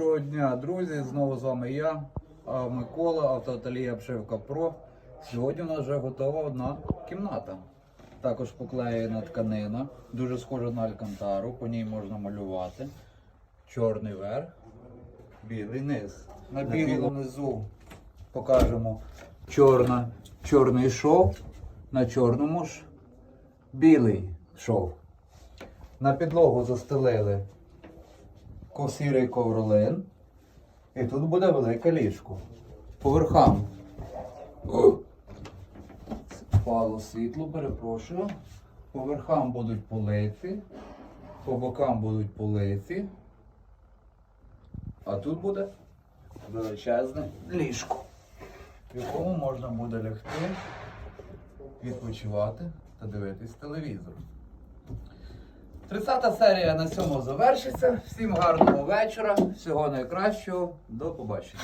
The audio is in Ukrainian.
Доброго дня, друзі! Знову з вами я, Микола, автоателія Обшивка Про. Сьогодні у нас вже готова одна кімната. Також поклеєна тканина, дуже схожа на алькантару, по ній можна малювати. Чорний верх, білий низ. На білому низу покажемо чорна, чорний шов, на чорному ж білий шов. На підлогу застелили сірий ковролин. І тут буде велике ліжко. По верхам. О! Впало світло, перепрошую. По верхам будуть полити, по бокам будуть полити. А тут буде величезне ліжко, в якому можна буде лягти, відпочивати та дивитись телевізор. 30 серія на цьому завершиться. Всім гарного вечора, всього найкращого, до побачення.